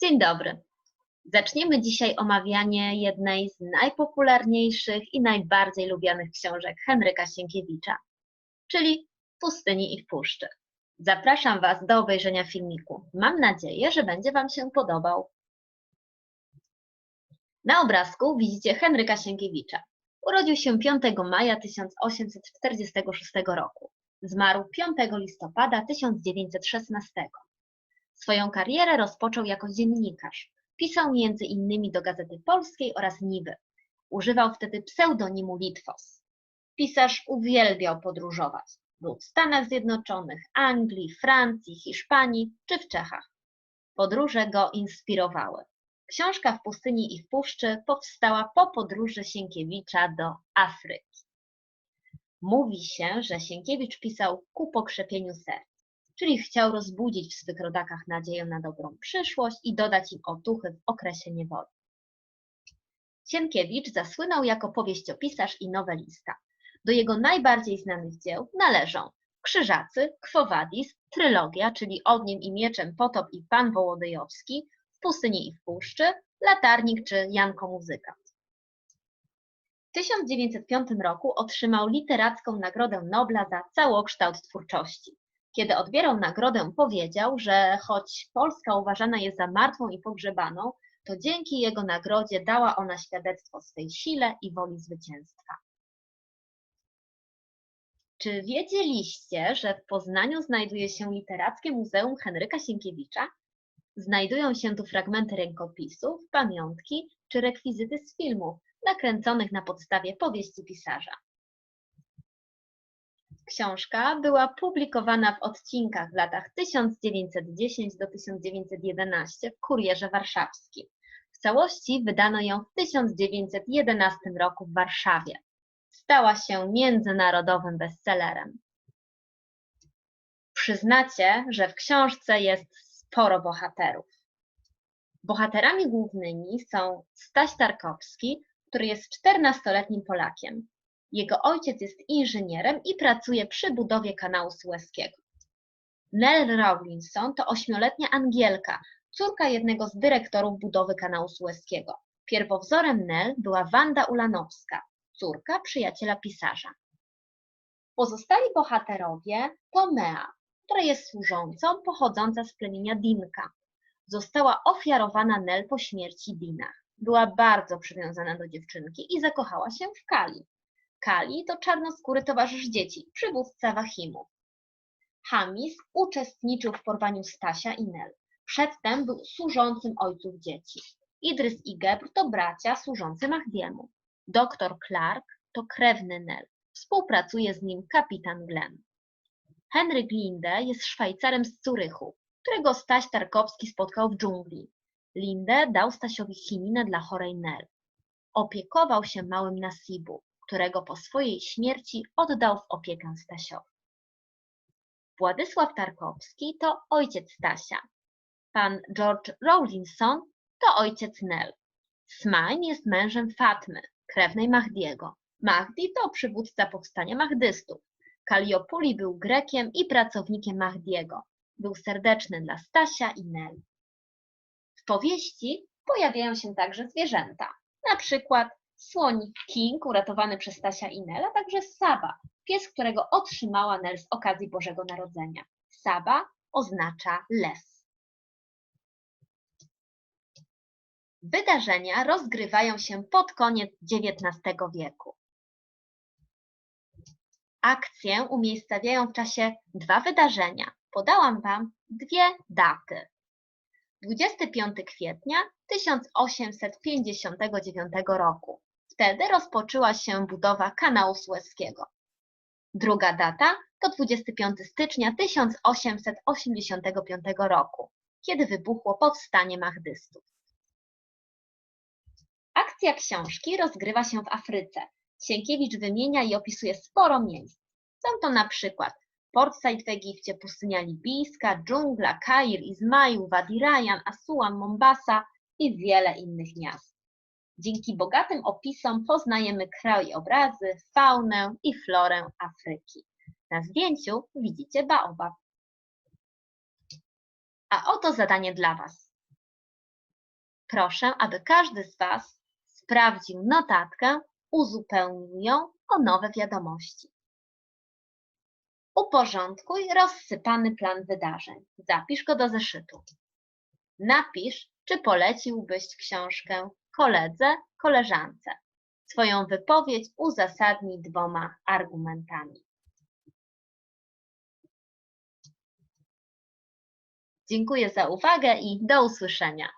Dzień dobry. Zaczniemy dzisiaj omawianie jednej z najpopularniejszych i najbardziej lubianych książek Henryka Sienkiewicza, czyli Pustyni i puszczy. Zapraszam Was do obejrzenia filmiku. Mam nadzieję, że będzie Wam się podobał. Na obrazku widzicie Henryka Sienkiewicza. Urodził się 5 maja 1846 roku. Zmarł 5 listopada 1916. Swoją karierę rozpoczął jako dziennikarz. Pisał między innymi do Gazety Polskiej oraz Niwy. Używał wtedy pseudonimu Litwos. Pisarz uwielbiał podróżować. Był w Stanach Zjednoczonych, Anglii, Francji, Hiszpanii czy w Czechach. Podróże go inspirowały. Książka w pustyni i w puszczy powstała po podróży Sienkiewicza do Afryki. Mówi się, że Sienkiewicz pisał ku pokrzepieniu serc czyli chciał rozbudzić w swych rodakach nadzieję na dobrą przyszłość i dodać im otuchy w okresie niewoli. Sienkiewicz zasłynął jako powieściopisarz i nowelista. Do jego najbardziej znanych dzieł należą Krzyżacy, Quo Vadis, Trylogia, czyli Ogniem i Mieczem, Potop i Pan Wołodyjowski, W pustyni i w puszczy, Latarnik czy Janko Muzyka. W 1905 roku otrzymał literacką Nagrodę Nobla za całokształt twórczości. Kiedy odbierał nagrodę, powiedział, że choć Polska uważana jest za martwą i pogrzebaną, to dzięki jego nagrodzie dała ona świadectwo swej sile i woli zwycięstwa. Czy wiedzieliście, że w Poznaniu znajduje się Literackie Muzeum Henryka Sienkiewicza? Znajdują się tu fragmenty rękopisów, pamiątki czy rekwizyty z filmów nakręconych na podstawie powieści pisarza. Książka była publikowana w odcinkach w latach 1910 do 1911 w Kurierze Warszawskim. W całości wydano ją w 1911 roku w Warszawie. Stała się międzynarodowym bestsellerem. Przyznacie, że w książce jest sporo bohaterów. Bohaterami głównymi są Staś Tarkowski, który jest 14-letnim Polakiem. Jego ojciec jest inżynierem i pracuje przy budowie kanału Sueskiego. Nell Rawlinson to ośmioletnia Angielka, córka jednego z dyrektorów budowy kanału Sueskiego. Pierwowzorem Nell była Wanda Ulanowska, córka przyjaciela pisarza. Pozostali bohaterowie to Mea, która jest służącą pochodząca z plemienia Dinka. Została ofiarowana Nell po śmierci Dina. Była bardzo przywiązana do dziewczynki i zakochała się w Kali. Kali to czarnoskóry towarzysz dzieci, przywódca Wahimów. Hamis uczestniczył w porwaniu Stasia i Nel. Przedtem był służącym ojców dzieci. Idrys i Gebr to bracia służący Mahdiemu. Doktor Clark to krewny Nel. Współpracuje z nim kapitan Glenn. Henryk Linde jest Szwajcarem z Zurychu, którego Staś Tarkowski spotkał w dżungli. Linde dał Stasiowi chininę dla chorej Nel. Opiekował się małym Nasibu którego po swojej śmierci oddał w opiekę Stasiowi. Władysław Tarkowski to ojciec Stasia. Pan George Rawlinson to ojciec Nell. Smain jest mężem Fatmy, krewnej Mahdiego. Mahdi to przywódca powstania mahdystów. Kaliopuli był Grekiem i pracownikiem Mahdiego. Był serdeczny dla Stasia i Nel. W powieści pojawiają się także zwierzęta, na przykład słoń King uratowany przez Stasia i Nel, a także Saba, pies, którego otrzymała Nel z okazji Bożego Narodzenia. Saba oznacza les. Wydarzenia rozgrywają się pod koniec XIX wieku. Akcję umiejscawiają w czasie dwa wydarzenia. Podałam Wam dwie daty. 25 kwietnia 1859 roku Wtedy rozpoczęła się budowa kanału Sueskiego. Druga data to 25 stycznia 1885 roku, kiedy wybuchło powstanie mahdystów. Akcja książki rozgrywa się w Afryce. Sienkiewicz wymienia i opisuje sporo miejsc. Są to na przykład Port Said w Egipcie, pustynia libijska, dżungla, Kair, Izmaił, Wadi Rayyan, Asuan, Mombasa i wiele innych miast. Dzięki bogatym opisom poznajemy krajobrazy, faunę i florę Afryki. Na zdjęciu widzicie baobab. A oto zadanie dla Was. Proszę, aby każdy z Was sprawdził notatkę, uzupełnił ją o nowe wiadomości. Uporządkuj rozsypany plan wydarzeń. Zapisz go do zeszytu. Napisz, czy poleciłbyś książkę koledze, koleżance. Swoją wypowiedź uzasadnij dwoma argumentami. Dziękuję za uwagę i do usłyszenia.